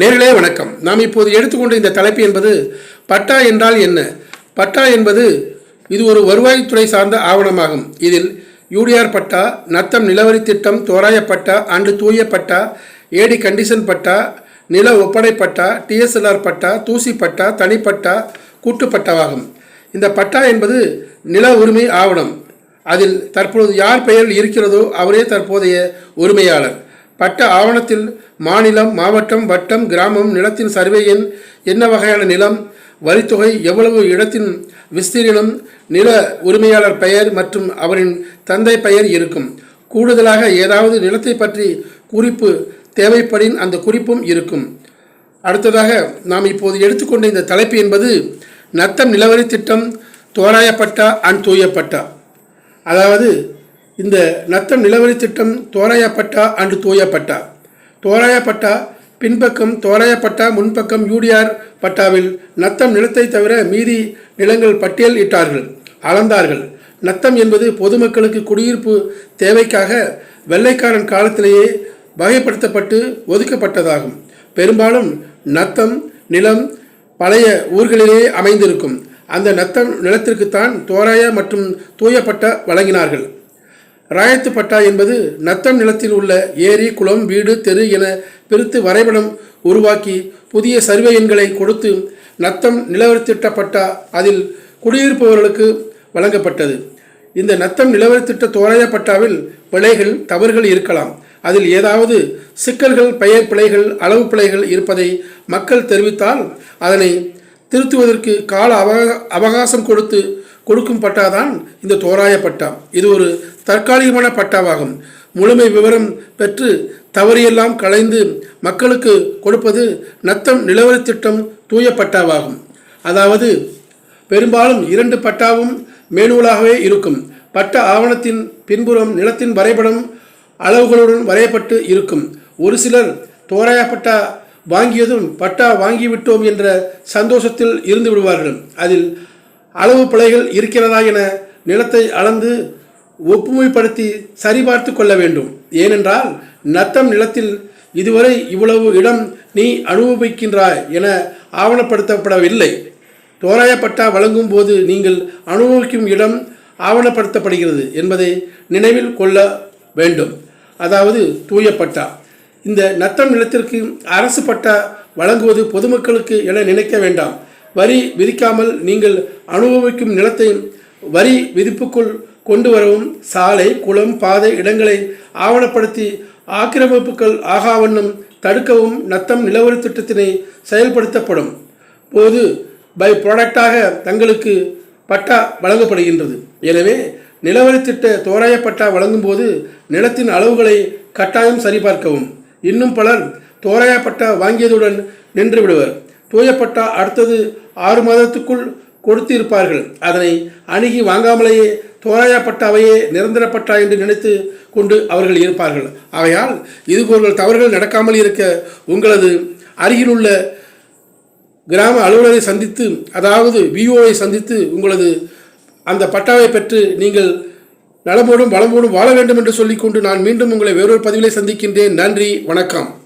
நேர்களே வணக்கம். நாம் இப்போது எடுத்துக்கொண்ட இந்த தலைப்பு என்பது பட்டா என்றால் என்ன? பட்டா என்பது இது ஒரு வருவாய்த்துறை சார்ந்த ஆவணமாகும். இதில் யூடிஆர் பட்டா நத்தம் நிலவரி திட்டம் தோராய பட்டா ஆண்டு தூய பட்டா ஏடி கண்டிஷன் பட்டா நில ஒப்படை பட்டா டிஎஸ்எல்ஆர் பட்டா தூசி பட்டா தனிப்பட்டா கூட்டு பட்டாவாகும். இந்த பட்டா என்பது நில உரிமை ஆவணம். அதில் தற்பொழுது யார் பெயரில் இருக்கிறதோ அவரே தற்போதைய உரிமையாளர். பட்ட ஆவணத்தில் மாநிலம் மாவட்டம் வட்டம் கிராமம் நிலத்தின் சர்வே எண் என்ன வகையான நிலம் வரித்தொகை எவ்வளவு இடத்தின் விஸ்தீரணம் நில உரிமையாளர் பெயர் மற்றும் அவரின் தந்தை பெயர் இருக்கும். கூடுதலாக ஏதாவது நிலத்தை பற்றி குறிப்பு தேவைப்படின் அந்த குறிப்பும் இருக்கும். அடுத்ததாக நாம் இப்போது எடுத்துக்கொண்ட இந்த தலைப்பு என்பது நத்தம் நிலவரி திட்டம் தோராயப்பட்டா அண்ட் தூயப்பட்டா? அதாவது இந்த நத்தம் நிலவரி திட்டம் தோராயப்பட்டா அண்டு தூயப்பட்டா? தோராயப்பட்டா பின்பக்கம் தோராயப்பட்டா முன்பக்கம் யூடிஆர் பட்டாவில் நத்தம் நிலத்தை தவிர மீதி நிலங்கள் பட்டியல் இட்டார்கள் அளந்தார்கள். நத்தம் என்பது பொதுமக்களுக்கு குடியிருப்பு தேவைக்காக வெள்ளைக்காரன் காலத்திலேயே வகைப்படுத்தப்பட்டு ஒதுக்கப்பட்டதாகும். பெரும்பாலும் நத்தம் நிலம் பழைய ஊர்களிலேயே அமைந்திருக்கும். அந்த நத்தம் நிலத்திற்குத்தான் தோராய மற்றும் தூயப்பட்டா வழங்கினார்கள். ராயத்து பட்டா என்பது நத்தம் நிலத்தில் உள்ள ஏரி குளம் வீடு தெரு என பிரித்து வரைபடம் உருவாக்கி புதிய சர்வே எண்களை கொடுத்து நத்தம் நிலவரத்திட்ட பட்டா அதில் குடியிருப்பவர்களுக்கு வழங்கப்பட்டது. இந்த நத்தம் நிலவரத்திட்ட தோராய பட்டாவில் பிழைகள் தவறுகள் இருக்கலாம். அதில் ஏதாவது சிக்கல்கள் பெயர் பிழைகள் அளவு பிழைகள் இருப்பதை மக்கள் தெரிவித்தால் அதனை திருத்துவதற்கு கால அவகா அவகாசம் கொடுத்து கொடுக்கும் பட்டாதான் இந்த தோராய பட்டா. இது ஒரு தற்காலிகமான பட்டாவாகும். முழுமை விவரம் பெற்று தவறியெல்லாம் களைந்து மக்களுக்கு கொடுப்பது நத்தம் நிலவரி திட்டம் தூய பட்டாவாகும். அதாவது பெரும்பாலும் இரண்டு பட்டாவும் மேனூலாகவே இருக்கும். பட்ட ஆவணத்தின் பின்புறம் நிலத்தின் வரைபடம் அளவுகளுடன் வரையப்பட்டு இருக்கும். ஒரு சிலர் தோராய பட்டா வாங்கியதும் பட்டா வாங்கிவிட்டோம் என்ற சந்தோஷத்தில் இருந்து விடுவார்கள். அதில் அளவு பிழைகள் இருக்கிறதா என நிலத்தை அளந்து ஒப்புமைப்படுத்தி சரிபார்த்து கொள்ள வேண்டும். ஏனென்றால் நத்தம் நிலத்தில் இதுவரை இவ்வளவு இடம் நீ அனுபவிக்கின்றாய் என ஆவணப்படுத்தப்படவில்லை. தோராயப்பட்டா வழங்கும் போது நீங்கள் அனுபவிக்கும் இடம் ஆவணப்படுத்தப்படுகிறது என்பதை நினைவில் கொள்ள வேண்டும். அதாவது தூய பட்டா இந்த நத்தம் நிலத்திற்கு அரசு பட்டா வழங்குவது பொதுமக்களுக்கு என நினைக்க வேண்டாம். வரி விதிக்காமல் நீங்கள் அனுபவிக்கும் நிலத்தை வரி விதிப்புக்குள் கொண்டு வரவும் சாலை குளம் பாதை இடங்களை ஆவணப்படுத்தி ஆக்கிரமிப்புகள் ஆகாவண்ணம் தடுக்கவும் நத்தம் நிலவரி திட்டத்தினை செயல்படுத்தப்படும். போது பை ப்ராடக்டாக தங்களுக்கு பட்டா வழங்கப்படுகின்றது. எனவே நிலவரி திட்ட தோராய பட்டா வழங்கும்போது நிலத்தின் அளவுகளை கட்டாயம் சரிபார்க்கவும். இன்னும் பலர் தோராய பட்டா வாங்கியதுடன் நின்று விடுவர். தூயப்பட்டா அடுத்தது ஆறு மாதத்துக்குள் கொடுத்து இருப்பார்கள் அதனை அணுகி வாங்காமலேயே தோராயப்பட்டாவையே நிரந்தரப்பட்டா என்று நினைத்து கொண்டு அவர்கள் இருப்பார்கள். ஆகையால் இதுபோன்ற தவறுகள் நடக்காமல் இருக்க உங்களது அருகிலுள்ள கிராம அலுவலரை சந்தித்து அதாவது விஓவை சந்தித்து உங்களது அந்த பட்டாவை பெற்று நீங்கள் நலமோடும் வளமோடும் வாழ வேண்டும் என்று சொல்லிக்கொண்டு நான் மீண்டும் உங்களை வேறொரு பதிவிலே சந்திக்கின்றேன். நன்றி வணக்கம்.